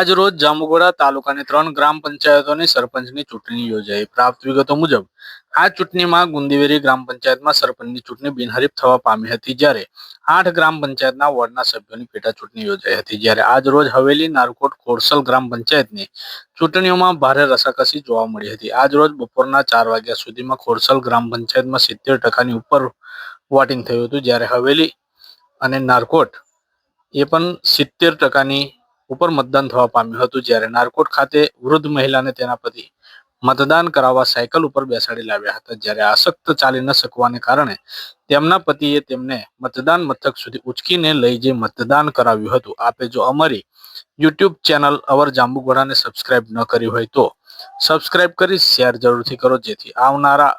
આજ રોજ જાંબુઘોડા તાલુકાની ત્રણ ગ્રામ પંચાયતોની સરપંચની ચૂંટણી યોજાઈ. પ્રાપ્ત વિગતો મુજબ, આ ચૂંટણીમાં ગુંદીવેરી ગ્રામ પંચાયતમાં સરપંચની ચૂંટણી બિનહરીફ થવા પામી હતી જ્યારે આઠ ગ્રામ પંચાયતના વોર્ડના સભ્યોની પેટા ચૂંટણી યોજાઈ હતી. જ્યારે આજ રોજ હવેલી, નારકોટ ખોડસલ ગ્રામ પંચાયતની ચૂંટણીઓમાં ભારે રસાકસી જોવા મળી હતી. આજ રોજ બપોરના ચાર વાગ્યા સુધીમાં ખોડસલ ગ્રામ પંચાયતમાં સિત્તેર ટકાની ઉપર વોટિંગ થયું હતું. જ્યારે હવેલી અને નારકોટ એ પણ સિત્તેર ટકાની ઉપર મતદાન થવા પામ્યું હતું જ્યારે નારકોટ ખાતે વૃદ્ધ મહિલાને તેના પતિ મતદાન કરાવવા સાયકલ ઉપર બેસાડી લાવ્યા હતા. જ્યારે આસક્ત ચાલી ન શકવાને કારણે તેમના પતિએ તેમને મતદાન મથક સુધી ઉચકીને લઈ જઈ મતદાન કરાવ્યું હતું. આપે જો અમારી યુટ્યુબ ચેનલ અવર જાંબુઘોડાને સબસ્ક્રાઇબ ન કરી હોય તો સબસ્ક્રાઇબ કરી શેર જરૂરથી કરો જેથી આવનારા